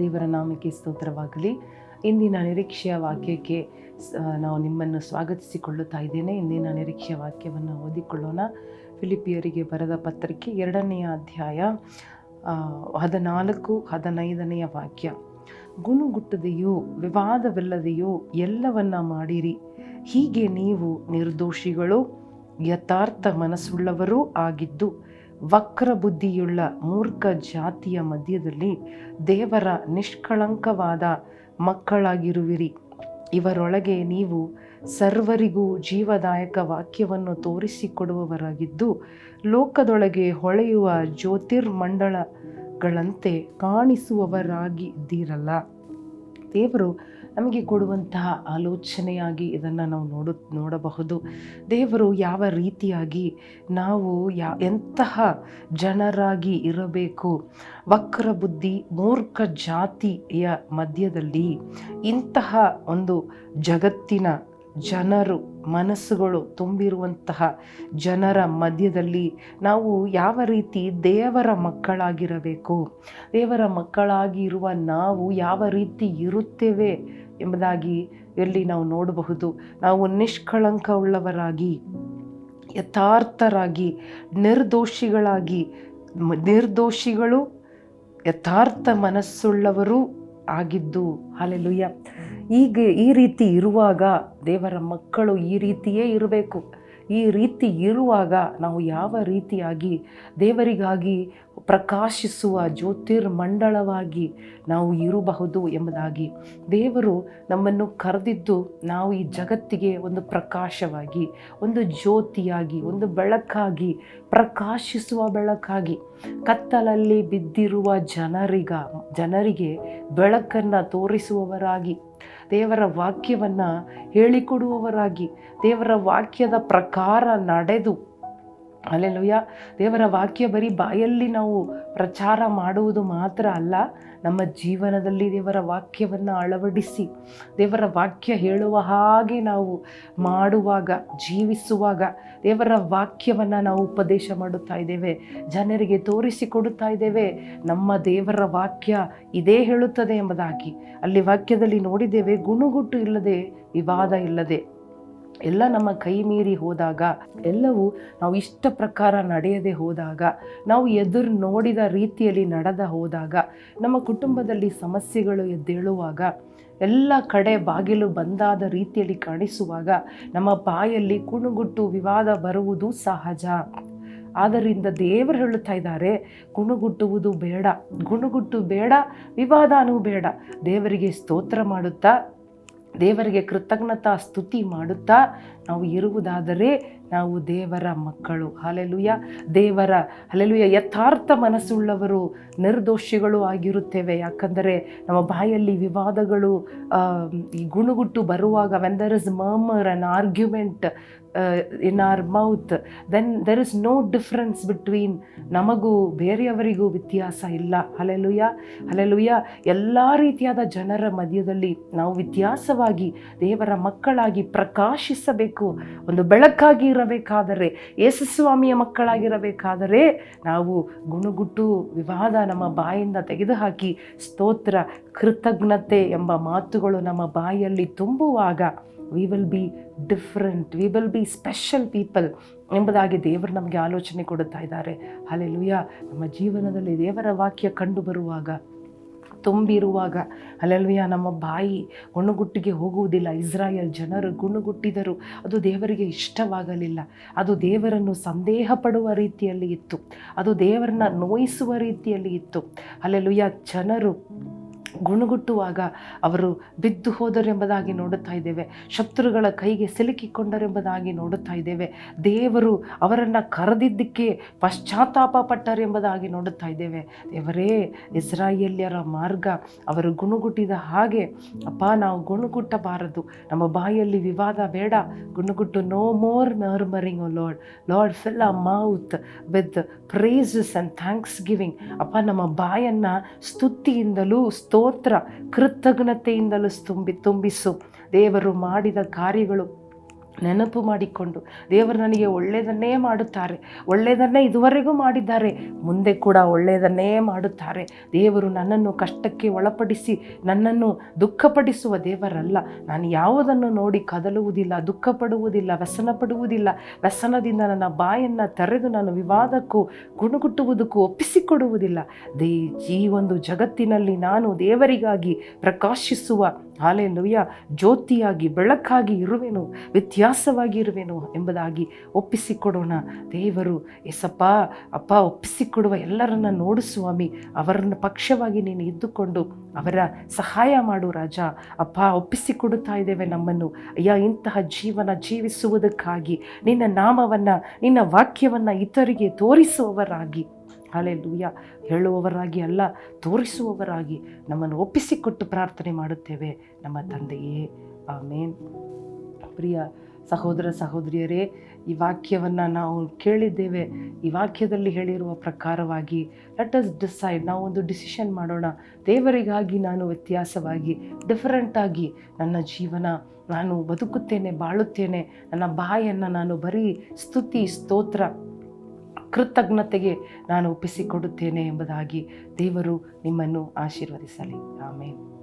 ದೇವರ ನಾಮಕ್ಕೆ ಸ್ತೋತ್ರವಾಗಲಿ. ಇಂದಿನ ನಿರೀಕ್ಷೆಯ ವಾಕ್ಯಕ್ಕೆ ನಾವು ನಿಮ್ಮನ್ನು ಸ್ವಾಗತಿಸಿಕೊಳ್ಳುತ್ತಾ ಇದ್ದೇನೆ. ಇಂದಿನ ನಿರೀಕ್ಷೆಯ ವಾಕ್ಯವನ್ನು ಓದಿಕೊಳ್ಳೋಣ. ಫಿಲಿಪಿಯರಿಗೆ ಬರೆದ ಪತ್ರಿಕೆ ಎರಡನೆಯ ಅಧ್ಯಾಯ ಹದಿನಾಲ್ಕು, ಹದಿನೈದನೆಯ ವಾಕ್ಯ. ಗುಣುಗುಟ್ಟದೆಯೋ, ವಿವಾದವಿಲ್ಲದೆಯೋ, ಎಲ್ಲವನ್ನ ಮಾಡಿರಿ. ಹೀಗೆ ನೀವು ನಿರ್ದೋಷಿಗಳು, ಯಥಾರ್ಥ ಮನಸ್ಸುಳ್ಳವರೂ ಆಗಿದ್ದು ವಕ್ರ ಬುದ್ಧಿಯುಳ್ಳ ಮೂರ್ಖ ಜಾತಿಯ ಮಧ್ಯದಲ್ಲಿ ದೇವರ ನಿಷ್ಕಳಂಕವಾದ ಮಕ್ಕಳಾಗಿರುವಿರಿ. ಇವರೊಳಗೆ ನೀವು ಸರ್ವರಿಗೂ ಜೀವದಾಯಕ ವಾಕ್ಯವನ್ನು ತೋರಿಸಿಕೊಡುವವರಾಗಿದ್ದು, ಲೋಕದೊಳಗೆ ಹೊಳೆಯುವ ಜ್ಯೋತಿರ್ಮಂಡಳಗಳಂತೆ ಕಾಣಿಸುವವರಾಗಿದ್ದೀರಲ್ಲ. ದೇವರು ನಮಗೆ ಕೊಡುವಂತಹ ಆಲೋಚನೆಯಾಗಿ ಇದನ್ನು ನಾವು ನೋಡ, ನೋಡಬಹುದು. ದೇವರು ಯಾವ ರೀತಿಯಾಗಿ ನಾವು ಯಾ, ಎಂತಹ ಜನರಾಗಿ ಇರಬೇಕು? ವಕ್ರ ಬುದ್ಧಿ, ಮೂರ್ಖ ಜಾತಿಯ ಮಧ್ಯದಲ್ಲಿ ಇಂತಹ ಒಂದು ಜಗತ್ತಿನ ಜನರು, ಮನಸ್ಸುಗಳು ತುಂಬಿರುವಂತಹ ಜನರ ಮಧ್ಯದಲ್ಲಿ ನಾವು ಯಾವ ರೀತಿ ದೇವರ ಮಕ್ಕಳಾಗಿರಬೇಕು? ದೇವರ ಮಕ್ಕಳಾಗಿರುವ ನಾವು ಯಾವ ರೀತಿ ಇರುತ್ತೇವೆ ಎಂಬುದಾಗಿ ಇಲ್ಲಿ ನಾವು ನೋಡಬಹುದು. ನಾವು ನಿಷ್ಕಳಂಕವುಳ್ಳವರಾಗಿ, ಯಥಾರ್ಥರಾಗಿ, ನಿರ್ದೋಷಿಗಳಾಗಿ, ನಿರ್ದೋಷಿಗಳು, ಯಥಾರ್ಥ ಮನಸ್ಸುಳ್ಳವರು ಆಗಿದ್ದು, ಹಾಲೆಲುಯ್ಯ. ಹೀಗೆ ಈ ರೀತಿ ಇರುವಾಗ ದೇವರ ಮಕ್ಕಳು ಈ ರೀತಿಯೇ ಇರಬೇಕು. ಈ ರೀತಿ ಇರುವಾಗ ನಾವು ಯಾವ ರೀತಿಯಾಗಿ ದೇವರಿಗಾಗಿ ಪ್ರಕಾಶಿಸುವ ಜ್ಯೋತಿರ್ಮಂಡಳವಾಗಿ ನಾವು ಇರಬಹುದು ಎಂಬುದಾಗಿ ದೇವರು ನಮ್ಮನ್ನು ಕರೆದಿದ್ದು ನಾವು ಈ ಜಗತ್ತಿಗೆ ಒಂದು ಪ್ರಕಾಶವಾಗಿ, ಒಂದು ಜ್ಯೋತಿಯಾಗಿ, ಒಂದು ಬೆಳಕಾಗಿ ಪ್ರಕಾಶಿಸುವ ಬೆಳಕಾಗಿ. ಕತ್ತಲಲ್ಲಿ ಬಿದ್ದಿರುವ ಜನರಿಗ, ಜನರಿಗೆ ಬೆಳಕನ್ನು ತೋರಿಸುವವರಾಗಿ, ದೇವರ ವಾಕ್ಯವನ್ನು ಹೇಳಿಕೊಡುವವರಾಗಿ, ದೇವರ ವಾಕ್ಯದ ಪ್ರಕಾರ ನಡೆದು ಅಲ್ಲೆಲುಯ್ಯ ದೇವರ ವಾಕ್ಯ ಬರೀ ಬಾಯಲ್ಲಿ ನಾವು ಪ್ರಚಾರ ಮಾಡುವುದು ಮಾತ್ರ ಅಲ್ಲ, ನಮ್ಮ ಜೀವನದಲ್ಲಿ ದೇವರ ವಾಕ್ಯವನ್ನು ಅಳವಡಿಸಿ, ದೇವರ ವಾಕ್ಯ ಹೇಳುವ ಹಾಗೆ ನಾವು ಮಾಡುವಾಗ, ಜೀವಿಸುವಾಗ ದೇವರ ವಾಕ್ಯವನ್ನು ನಾವು ಉಪದೇಶ ಮಾಡುತ್ತಾ ಇದ್ದೇವೆ, ಜನರಿಗೆ ತೋರಿಸಿಕೊಡುತ್ತಾ ಇದ್ದೇವೆ, ನಮ್ಮ ದೇವರ ವಾಕ್ಯ ಇದೇ ಹೇಳುತ್ತದೆ ಎಂಬುದಾಗಿ. ಅಲ್ಲಿ ವಾಕ್ಯದಲ್ಲಿ ನೋಡಿದ್ದೇವೆ, ಗುಣುಗುಟ್ಟು ಇಲ್ಲದೆ, ವಿವಾದ ಇಲ್ಲದೆ. ಎಲ್ಲ ನಮ್ಮ ಕೈ ಮೀರಿ ಹೋದಾಗ, ಎಲ್ಲವೂ ನಾವು ಇಷ್ಟ ಪ್ರಕಾರ ನಡೆಯದೆ ಹೋದಾಗ, ನಾವು ಎದುರು ನೋಡಿದ ರೀತಿಯಲ್ಲಿ ನಡೆದ ಹೋದಾಗ, ನಮ್ಮ ಕುಟುಂಬದಲ್ಲಿ ಸಮಸ್ಯೆಗಳು ಎದ್ದೇಳುವಾಗ, ಎಲ್ಲ ಕಡೆ ಬಾಗಿಲು ಬಂದಾದ ರೀತಿಯಲ್ಲಿ ಕಾಣಿಸುವಾಗ, ನಮ್ಮ ಬಾಯಲ್ಲಿ ಕುಣುಗುಟ್ಟು ವಿವಾದ ಬರುವುದು ಸಹಜ. ಆದ್ದರಿಂದ ದೇವರು ಹೇಳುತ್ತಾ ಇದ್ದಾರೆ, ಕುಣುಗುಟ್ಟುವುದು ಬೇಡ, ಗುಣಗುಟ್ಟು ಬೇಡ, ವಿವಾದನೂ ಬೇಡ. ದೇವರಿಗೆ ಸ್ತೋತ್ರ ಮಾಡುತ್ತಾ ದೇವರಿಗೆ ಕೃತಜ್ಞತಾ ಸ್ತುತಿ ಮಾಡುತ್ತಾ ನಾವು ಇರುವುದಾದರೆ ನಾವು ದೇವರ ಮಕ್ಕಳು. ಹಲೆಲುಯ ದೇವರ ಹಲೆಲುಯ ಯಥಾರ್ಥ ಮನಸ್ಸುಳ್ಳವರು, ನಿರ್ದೋಷಿಗಳು ಆಗಿರುತ್ತೇವೆ. ಯಾಕಂದರೆ ನಮ್ಮ ಬಾಯಲ್ಲಿ ವಿವಾದಗಳು ಈ ಗುಣಗುಟ್ಟು ಬರುವಾಗ when there is murmur an argument in our mouth then there is no difference between ನಮಗೂ ಬೇರೆಯವರಿಗೂ ವ್ಯತ್ಯಾಸ ಇಲ್ಲ. ಹಲೆಲುಯ ಹಲೆಲುಯ ಎಲ್ಲ ರೀತಿಯಾದ ಜನರ ಮಧ್ಯದಲ್ಲಿ ನಾವು ವ್ಯತ್ಯಾಸವಾಗಿ ದೇವರ ಮಕ್ಕಳಾಗಿ ಪ್ರಕಾಶಿಸಬೇಕು. ಒಂದು ಬೆಳಕಾಗಿ ಇರಬೇಕಾದರೆ ಯೇಸುಸ್ವಾಮಿಯ ಮಕ್ಕಳಾಗಿರಬೇಕಾದರೆ ನಾವು ಗುಣಗುಟ್ಟು ವಿವಾದ ನಮ್ಮ ಬಾಯಿಂದ ತೆಗೆದುಹಾಕಿ ಸ್ತೋತ್ರ, ಕೃತಜ್ಞತೆ ಎಂಬ ಮಾತುಗಳು ನಮ್ಮ ಬಾಯಲ್ಲಿ ತುಂಬುವಾಗ we will be different we will be special people ಎಂಬುದಾಗಿ ದೇವರು ನಮಗೆ ಆಲೋಚನೆ ಕೊಡುತ್ತಾ ಇದ್ದಾರೆ. ಅಲ್ಲೆಲುಯ್ಯ ನಮ್ಮ ಜೀವನದಲ್ಲಿ ದೇವರ ವಾಕ್ಯ ಕಂಡು ಬರುವಾಗ ತುಂಬಿರುವಾಗ ಅಲ್ಲೆಲ್ವಿಯ ನಮ್ಮ ಬಾಯಿ ಗುಣಗುಟ್ಟಿಗೆ ಹೋಗುವುದಿಲ್ಲ. ಇಸ್ರಾಯೇಲ್ ಜನರು ಗುಣಗುಟ್ಟಿದರು. ಅದು ದೇವರಿಗೆ ಇಷ್ಟವಾಗಲಿಲ್ಲ. ಅದು ದೇವರನ್ನು ಸಂದೇಹ ಪಡುವ ರೀತಿಯಲ್ಲಿ ಇತ್ತು. ಅದು ದೇವರನ್ನ ನೋಯಿಸುವ ರೀತಿಯಲ್ಲಿ ಇತ್ತು. ಅಲ್ಲೆಲುಯ್ಯ ಜನರು ಗುಣಗುಟ್ಟುವಾಗ ಅವರು ಬಿದ್ದು ಹೋದರೆಂಬುದಾಗಿ ನೋಡುತ್ತಾ ಇದ್ದೇವೆ. ಶತ್ರುಗಳ ಕೈಗೆ ಸಿಲುಕಿಕೊಂಡರೆಂಬುದಾಗಿ ನೋಡುತ್ತಾ ಇದ್ದೇವೆ. ದೇವರು ಅವರನ್ನು ಕರೆದಿದ್ದಕ್ಕೆ ಪಶ್ಚಾತ್ತಾಪ ಪಟ್ಟರೆಂಬುದಾಗಿ ನೋಡುತ್ತಾ ಇದ್ದೇವೆ. ದೇವರೇ, ಇಸ್ರಾಯೇಲ್ಯರ ಮಾರ್ಗ ಅವರು ಗುಣಗುಟ್ಟಿದ ಹಾಗೆ. ಅಪ್ಪ, ನಾವು ಗುಣಗುಟ್ಟಬಾರದು. ನಮ್ಮ ಬಾಯಲ್ಲಿ ವಿವಾದ ಬೇಡ. ಗುಣಗುಟ್ಟು no more murmuring Lord Lord fill a mouth with praises and thanksgiving ಅಪ್ಪ, ನಮ್ಮ ಬಾಯನ್ನು ಸ್ತುತಿಯಿಂದಲೂ ಸ್ತೋತ್ರ ಕೃತಜ್ಞತೆಯಿಂದಲೂ ತುಂಬಿ ತುಂಬಿಸು. ದೇವರು ಮಾಡಿದ ಕಾರ್ಯಗಳು ನೆನಪು ಮಾಡಿಕೊಂಡು ದೇವರು ನನಗೆ ಒಳ್ಳೆಯದನ್ನೇ ಮಾಡುತ್ತಾರೆ, ಒಳ್ಳೆಯದನ್ನೇ ಇದುವರೆಗೂ ಮಾಡಿದ್ದಾರೆ, ಮುಂದೆ ಕೂಡ ಒಳ್ಳೆಯದನ್ನೇ ಮಾಡುತ್ತಾರೆ. ದೇವರು ನನ್ನನ್ನು ಕಷ್ಟಕ್ಕೆ ಒಳಪಡಿಸಿ, ನನ್ನನ್ನು ದುಃಖಪಡಿಸುವ ದೇವರಲ್ಲ. ನಾನು ಯಾವುದನ್ನು ನೋಡಿ ಕದಲುವುದಿಲ್ಲ ದುಃಖ ಪಡುವುದಿಲ್ಲ ವ್ಯಸನ ಪಡುವುದಿಲ್ಲ ವ್ಯಸನದಿಂದ ನನ್ನ ಬಾಯನ್ನು ತೆರೆದು ನಾನು ವಿವಾದಕ್ಕೂ ಗುಣಗುಟ್ಟುವುದಕ್ಕೂ ಒಪ್ಪಿಸಿಕೊಡುವುದಿಲ್ಲ. ದೇ, ಈ ಒಂದು ಜಗತ್ತಿನಲ್ಲಿ ನಾನು ದೇವರಿಗಾಗಿ ಪ್ರಕಾಶಿಸುವ ಹಾಲೆಲುಯ್ಯ ಜ್ಯೋತಿಯಾಗಿ, ಬೆಳಕಾಗಿ ಇರುವೆನು, ವ್ಯತ್ಯಾಸವಾಗಿ ಇರುವೆನು ಎಂಬುದಾಗಿ ಒಪ್ಪಿಸಿಕೊಡೋಣ. ದೇವರು ಎಸಪ್ಪ ಅಪ್ಪ, ಒಪ್ಪಿಸಿಕೊಡುವ ಎಲ್ಲರನ್ನ ನೋಡು ಸ್ವಾಮಿ, ಅವರನ್ನು ಪಕ್ಷವಾಗಿ ನೀನು ಇದ್ದುಕೊಂಡು ಅವರ ಸಹಾಯ ಮಾಡು ರಾಜ. ಅಪ್ಪ, ಒಪ್ಪಿಸಿಕೊಡುತ್ತಾ ಇದ್ದೇವೆ ನಮ್ಮನ್ನು. ಅಯ್ಯ, ಇಂತಹ ಜೀವನ ಜೀವಿಸುವುದಕ್ಕಾಗಿ ನಿನ್ನ ನಾಮವನ್ನು, ನಿನ್ನ ವಾಕ್ಯವನ್ನು ಇತರಿಗೆ ತೋರಿಸುವವರಾಗಿ. ಹಾಲೆಲೂಯ ಹೇಳುವವರಾಗಿ ಅಲ್ಲ, ತೋರಿಸುವವರಾಗಿ ನಮ್ಮನ್ನು ಒಪ್ಪಿಸಿಕೊಟ್ಟು ಪ್ರಾರ್ಥನೆ ಮಾಡುತ್ತೇವೆ. ನಮ್ಮ ತಂದೆಯೇ, ಆಮೇನ್. ಪ್ರಿಯ ಸಹೋದರ ಸಹೋದರಿಯರೇ, ಈ ವಾಕ್ಯವನ್ನು ನಾವು ಕೇಳಿದ್ದೇವೆ. ಈ ವಾಕ್ಯದಲ್ಲಿ ಹೇಳಿರುವ ಪ್ರಕಾರವಾಗಿ ಲೆಟ್ ಅಸ್ ಡಿಸೈಡ್ ನಾವು ಒಂದು ಡಿಸಿಷನ್ ಮಾಡೋಣ. ದೇವರಿಗಾಗಿ ನಾನು ವ್ಯತ್ಯಾಸವಾಗಿ ಡಿಫರೆಂಟಾಗಿ ನನ್ನ ಜೀವನ, ನಾನು ಬದುಕುತ್ತೇನೆ, ಬಾಳುತ್ತೇನೆ. ನನ್ನ ಬಾಯನ್ನು ನಾನು ಬರೀ ಸ್ತುತಿ, ಸ್ತೋತ್ರ. ಕೃತಜ್ಞತೆಗೆ ನಾನು ಒಪ್ಪಿಸಿಕೊಡುತ್ತೇನೆ ಎಂಬುದಾಗಿ ದೇವರು ನಿಮ್ಮನ್ನು ಆಶೀರ್ವದಿಸಲಿ. ಆಮೇಲೆ